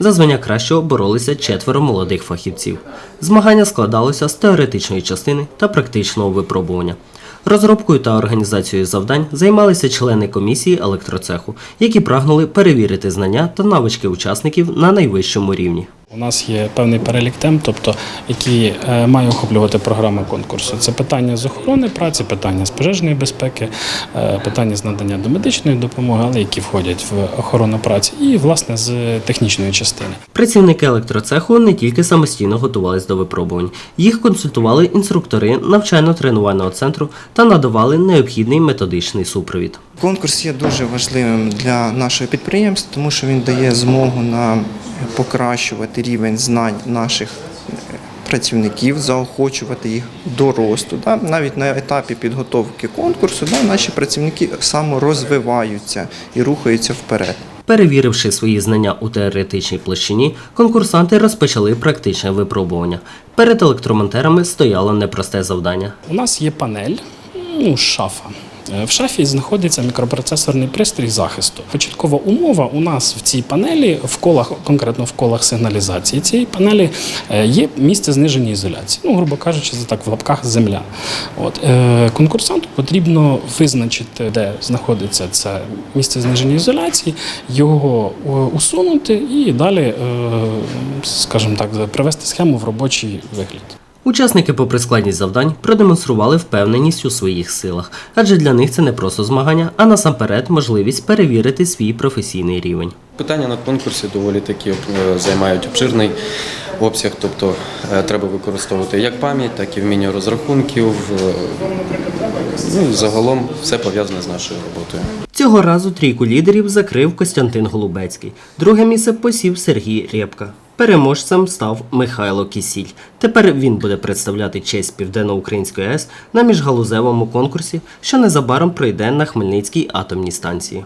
За звання кращого боролися четверо молодих фахівців. Змагання складалося з теоретичної частини та практичного випробування. Розробкою та організацією завдань займалися члени комісії електроцеху, які прагнули перевірити знання та навички учасників на найвищому рівні. У нас є певний перелік тем, тобто які е, має охоплювати програма конкурсу. Це питання з охорони праці, питання з пожежної безпеки, е, питання з надання домедичної допомоги, але які входять в охорону праці, і власне з технічної частини. Працівники електроцеху не тільки самостійно готувались до випробувань, їх консультували інструктори навчально-тренувального центру та надавали необхідний методичний супровід. Конкурс є дуже важливим для нашого підприємства, тому що він дає змогу нам покращувати рівень знань наших е, працівників, заохочувати їх до росту. Да? Навіть на етапі підготовки конкурсу да, наші працівники саморозвиваються і рухаються вперед. Перевіривши свої знання у теоретичній площині, конкурсанти розпочали практичне випробування. Перед електромонтерами стояло непросте завдання. У нас є панель, ну, шафа. Е, В шафі знаходиться мікропроцесорний пристрій захисту. Початкова умова у нас в цій панелі, в колах, конкретно в колах сигналізації цієї панелі, е, є місце зниження ізоляції. Ну, грубо кажучи, це так в лапках земля. От. Е, Конкурсанту потрібно визначити, де знаходиться це місце зниження ізоляції, його усунути і далі, скажімо так, привести схему в робочий вигляд. Учасники, попри складність завдань, продемонстрували впевненість у своїх силах, адже для них це не просто змагання, а насамперед можливість перевірити свій професійний рівень. Питання на конкурсі доволі таки е, займають обширний обсяг, тобто е, треба використовувати як пам'ять, так і вміння розрахунків. е, Ну, загалом все пов'язане з нашою роботою. Цього разу трійку лідерів закрив Костянтин Голубецький. Друге місце посів Сергій Рєпка. Переможцем став Михайло Кісіль. Тепер він буде представляти честь Південно-Української АЕС на міжгалузевому конкурсі, що незабаром пройде на Хмельницькій атомній станції.